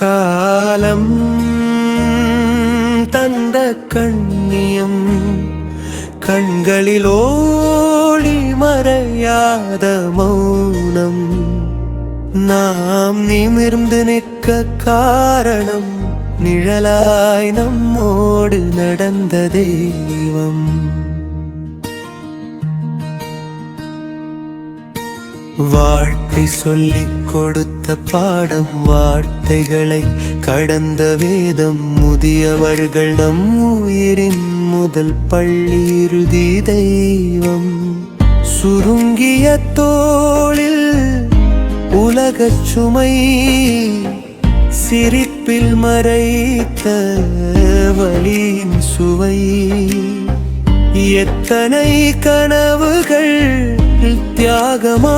காலம் தந்த கண்ணியம் கண்களில் ஓடி மறையாத மௌனம். நாம் நிமிர்ந்து நிற்க காரணம் நிழலாய் நம்மோடு நடந்த தெய்வம். வாழ்க்கை சொல்லிக் கொடுத்த பாடம் வார்த்தைகளை கடந்த வேதம் முதியவர்கள் நம் உயிரின் முதல் பள்ளி இறுதி தெய்வம். சுருங்கிய தோளில் உலகச் சுமை சிரிப்பில் மறைத்த வழியின் சுவை. எத்தனை கனவுகள் தியாகமாய்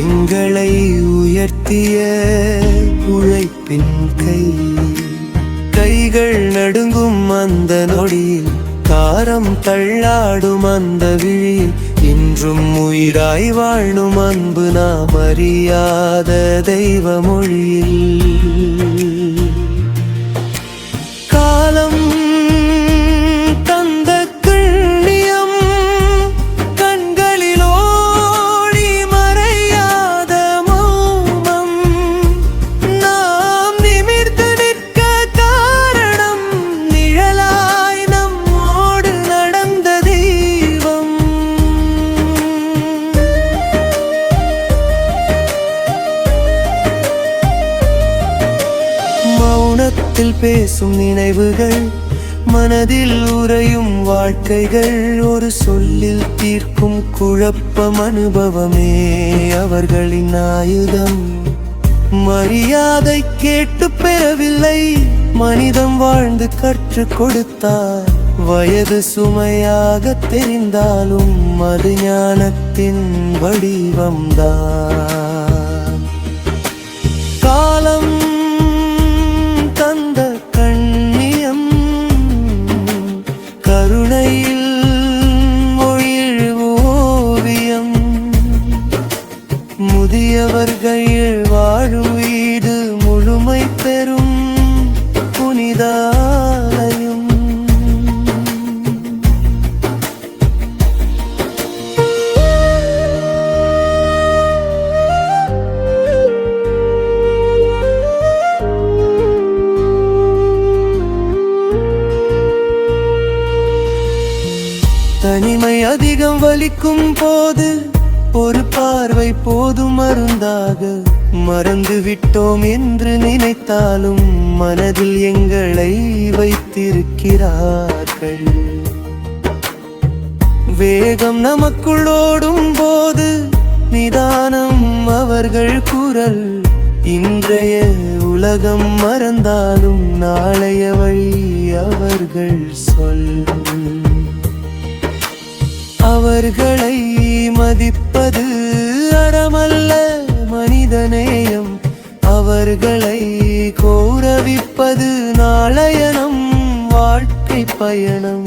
எங்களை உயர்த்திய உழைப்பின் கை. கைகள் நடுங்கும் அந்த நொடியில் காரம் தள்ளாடும் அந்த விழியில் இன்றும் உயிராய் வாழும் அன்பு நாம் அறியாத தெய்வ மொழியில். மௌனத்தில் பேசும் நினைவுகள் மனதில் உறையும் வாழ்க்கைகள் ஒரு சொல்லில் தீர்க்கும் குழப்பம் அனுபவமே. அவர்களின் ஆயுதம் மரியாதை கேட்டு பெறவில்லை. மனிதம் வாழ்ந்து கற்றுக் கொடுத்தார். வயது சுமையாக தெரிந்தாலும் அது ஞானத்தின் வடிவம்தான். முதியவர்கள் வாழும் வீடு முழுமை பெறும் புனிதாலயம். தனிமை அதிகம் வலிக்கும் போது ஒரு பார்வை போதும் மருந்தாக. மறந்து விட்டோம் என்று நினைத்தாலும் மனதில் எங்களை வைத்திருக்கிறார்கள். வேகம் நமக்குள் ஓடும் போது நிதானம் அவர்கள் குரல். இன்றைய உலகம் மறந்தாலும் நாளைய வழி அவர்கள் சொல். அவர்களை மதிப்பது அறமல்ல மனிதநேயம். அவர்களை கௌரவிப்பது நாளைய நம் வாழ்க்கை பயணம்.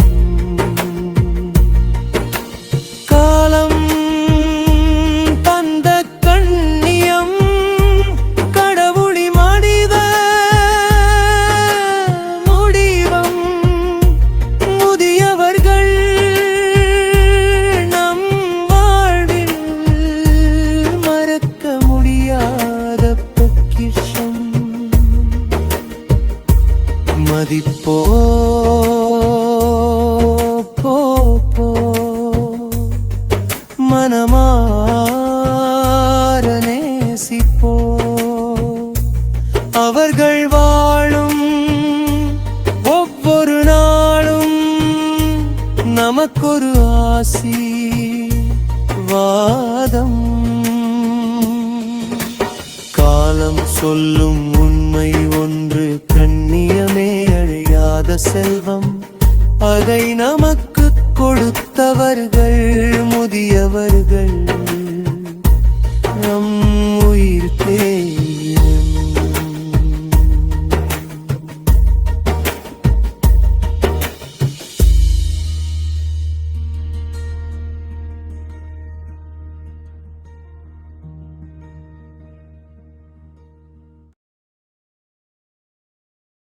அவர்கள் வாழும் ஒவ்வொரு நாளும் நமக்கொரு ஆசி வாதம் காலம் சொல்லும் உண்மை ஒன்று கண்ணியமே அழியாத செல்வம். அதை நமக்கு கொடுத்தவர்கள் முதியவர்கள்.